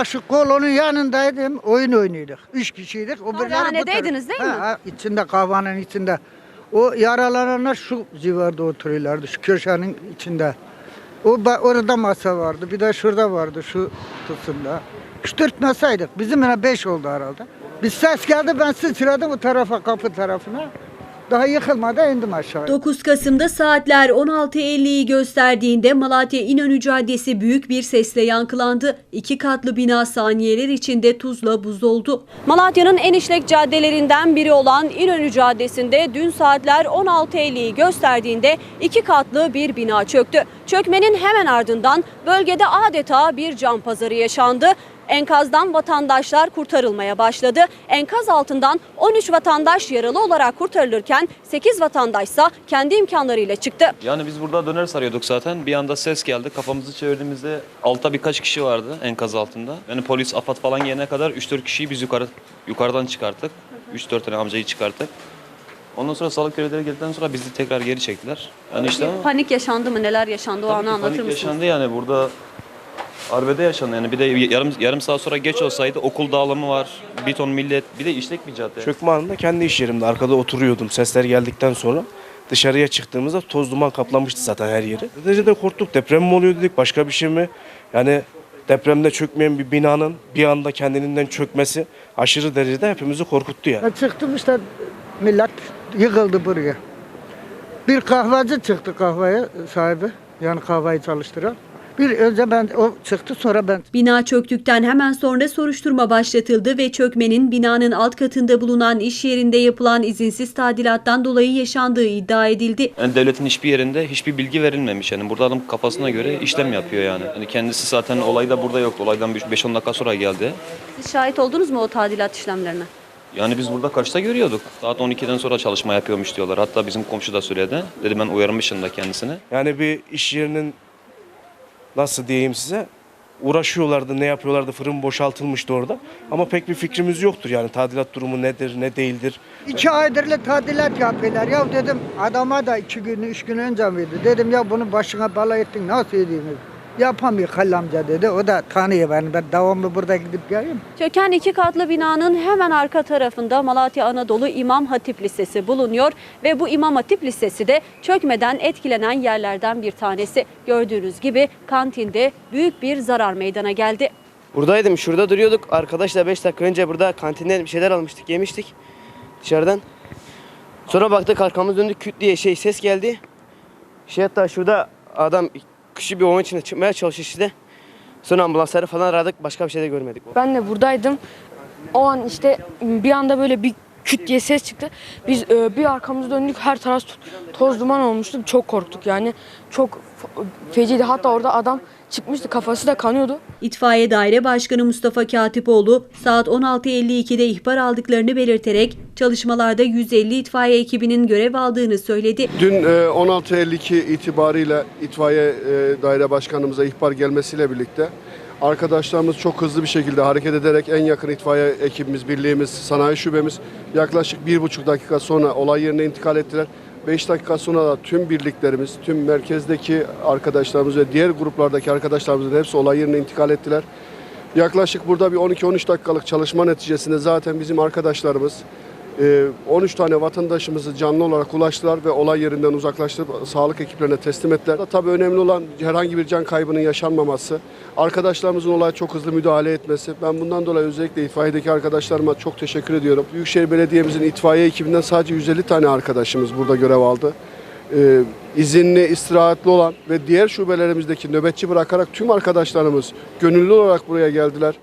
başı kolonun yanındaydım. Oyun oynuyorduk. Üç kişiydik. O Kahvehanedeydiniz değil mi? Ha, içinde kahvenin içinde. O yaralananlar şu civarda oturuyorlardı. Şu köşenin içinde. O orada masa vardı. Bir de şurada vardı şu kısımda. Üç dört masaydık. Bizim yine beş oldu herhalde. Bir ses geldi ben sıçradım bu tarafa kapı tarafına. Daha yıkılmadan indim aşağıya. 9 Kasım'da saatler 16.50'yi gösterdiğinde Malatya İnönü Caddesi büyük bir sesle yankılandı. İki katlı bina saniyeler içinde tuzla buz oldu. Malatya'nın en işlek caddelerinden biri olan İnönü Caddesi'nde dün saatler 16.50'yi gösterdiğinde iki katlı bir bina çöktü. Çökmenin hemen ardından bölgede adeta bir can pazarı yaşandı. Enkazdan vatandaşlar kurtarılmaya başladı. Enkaz altından 13 vatandaş yaralı olarak kurtarılırken 8 vatandaşsa kendi imkanlarıyla çıktı. Yani biz burada döner sarıyorduk zaten. Bir anda ses geldi. Kafamızı çevirdiğimizde altta birkaç kişi vardı enkaz altında. Yani polis, AFAD falan gelene kadar 3-4 kişiyi biz yukarı yukarıdan çıkarttık. 3-4 tane amcayı çıkarttık. Ondan sonra sağlık görevlileri geldikten sonra bizi tekrar geri çektiler. Yani işte Panik yaşandı mı? Neler yaşandı o tabii anı ki anlatır panik mısınız? yaşandı yani burada arbede yaşandı yani bir de yarım yarım saat sonra geç olsaydı okul dağılımı var, bir ton millet, bir de işlek bir cadde. Çökme anında kendi iş yerimde arkada oturuyordum. Sesler geldikten sonra dışarıya çıktığımızda toz duman kaplamıştı zaten her yeri. Derecede korktuk. Deprem mi oluyor dedik başka bir şey mi? Yani depremde çökmeyen bir binanın bir anda kendiliğinden çökmesi aşırı derecede hepimizi korkuttu yani. Ben çıktım işte millet yığıldı buraya. Bir kahveci çıktı kahveye sahibi. Yani kahveyi çalıştıran. Bir önce ben o çıktı sonra ben Bina çöktükten hemen sonra soruşturma başlatıldı ve çökmenin binanın alt katında bulunan iş yerinde yapılan izinsiz tadilattan dolayı yaşandığı iddia edildi. Yani devletin hiçbir yerinde hiçbir bilgi verilmemiş. Yani burada adam kafasına göre işlem yapıyor yani. yani kendisi zaten olayda burada yoktu. Olaydan 5-10 dakika sonra geldi. Siz şahit oldunuz mu o tadilat işlemlerine? Yani biz burada kaçta görüyorduk. Saat 12'den sonra çalışma yapıyormuş diyorlar. Hatta bizim komşu da söyledi. Dedi ben uyarmışım da kendisini. Yani bir iş yerinin nasıl diyeyim size uğraşıyorlardı, ne yapıyorlardı, fırın boşaltılmıştı orada. Ama pek bir fikrimiz yoktur yani tadilat durumu nedir, ne değildir. iki aydır tadilat yapıyorlar. Ya dedim adama da iki gün, üç gün önce miydi? Dedim ya bunu başına bala ettin nasıl edeyim? Yapamıyor Halil amca dedi. O da tanıyor beni. Ben devamlı burada gidip geleyim. Çöken iki katlı binanın hemen arka tarafında Malatya Anadolu İmam Hatip Lisesi bulunuyor ve bu İmam Hatip Lisesi de çökmeden etkilenen yerlerden bir tanesi. Gördüğünüz gibi kantinde büyük bir zarar meydana geldi. Buradaydım şurada duruyorduk. Arkadaşla 5 dakika önce burada kantinden bir şeyler almıştık yemiştik dışarıdan. Sonra baktık arkamız döndük küt diye şey ses geldi. Şey hatta şurada adam kişi bir onun içine çıkmaya çalışıyor işte. Sonra ambulansları falan aradık başka bir şey de görmedik. Ben de buradaydım. O an işte bir anda böyle bir küt diye ses çıktı. Biz e, bir arkamızı döndük her taraf to- toz duman olmuştu. Çok korktuk yani. Çok feciydi. Hatta orada adam çıkmıştı kafası da kanıyordu. İtfaiye Daire Başkanı Mustafa Katipoğlu saat 16.52'de ihbar aldıklarını belirterek çalışmalarda 150 itfaiye ekibinin görev aldığını söyledi. Dün e, 16.52 itibariyle itfaiye e, daire başkanımıza ihbar gelmesiyle birlikte arkadaşlarımız çok hızlı bir şekilde hareket ederek en yakın itfaiye ekibimiz, birliğimiz, sanayi şubemiz yaklaşık bir buçuk dakika sonra olay yerine intikal ettiler. 5 dakika sonra da tüm birliklerimiz, tüm merkezdeki arkadaşlarımız ve diğer gruplardaki arkadaşlarımızın hepsi olay yerine intikal ettiler. Yaklaşık burada bir 12-13 dakikalık çalışma neticesinde zaten bizim arkadaşlarımız 13 tane vatandaşımızı canlı olarak ulaştılar ve olay yerinden uzaklaştırıp sağlık ekiplerine teslim ettiler. Tabii önemli olan herhangi bir can kaybının yaşanmaması, arkadaşlarımızın olaya çok hızlı müdahale etmesi. Ben bundan dolayı özellikle itfaiyedeki arkadaşlarıma çok teşekkür ediyorum. Büyükşehir Belediye'mizin itfaiye ekibinden sadece 150 tane arkadaşımız burada görev aldı. Ee, izinli, istirahatli olan ve diğer şubelerimizdeki nöbetçi bırakarak tüm arkadaşlarımız gönüllü olarak buraya geldiler.